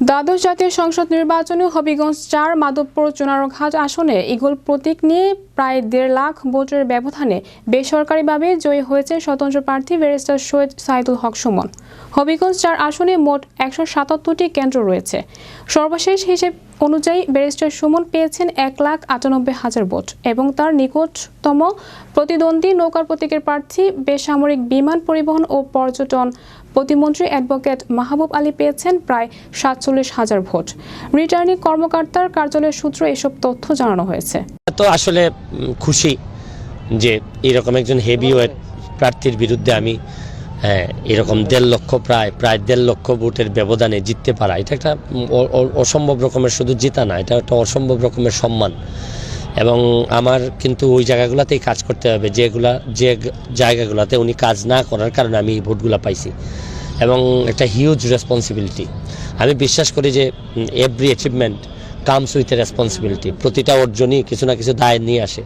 দ্বাদশ জাতীয় সংসদ নির্বাচনে হবিগঞ্জ চার মাধবপুর চুনারঘাট আসনে ইগল প্রতীক নিয়ে প্রায় দেড় লাখ ভোটের ব্যবধানে বেসরকারিভাবে জয়ী হয়েছে স্বতন্ত্র প্রার্থী ব্যারিস্টার সৈয়দ সাইদুল হক সুমন। হবিগঞ্জ চার আসনে মোট একশো সাতাত্তরটি কেন্দ্র রয়েছে। সর্বশেষ হিসেব অনুযায়ী ব্যারিস্টার সুমন পেয়েছেন এক লাখ আটানব্বই হাজার ভোট এবং তার নিকটতম প্রতিদ্বন্দ্বী নৌকার প্রতীকের প্রার্থী, বেসামরিক বিমান পরিবহন ও পর্যটন প্রতিমন্ত্রী অ্যাডভোকেট মাহবুব আলী পেয়েছেন প্রায় সাতচল্লিশ হাজার ভোট। রিটার্নিং কর্মকর্তার কার্যালয়ের সূত্র এসব তথ্য জানানো হয়েছে। তো আসলে খুশি যে এরকম একজন হেভিওয়েট প্রার্থীর বিরুদ্ধে আমি হ্যাঁ, এরকম দেড় লক্ষ প্রায় প্রায় দেড় লক্ষ ভোটের ব্যবধানে জিততে পারা। এটা একটা অসম্ভব রকমের শুধু জিতা না এটা একটা অসম্ভব রকমের সম্মান। এবং আমার কিন্তু ওই জায়গাগুলোতেই কাজ করতে হবে যেগুলা যে জায়গাগুলোতে উনি কাজ না করার কারণে আমি এই ভোটগুলো পাইছি। এবং একটা হিউজ রেসপন্সিবিলিটি আমি বিশ্বাস করি যে every achievement comes with responsibility প্রতিটা অর্জনই কিছু না কিছু দায় নিয়ে আসে।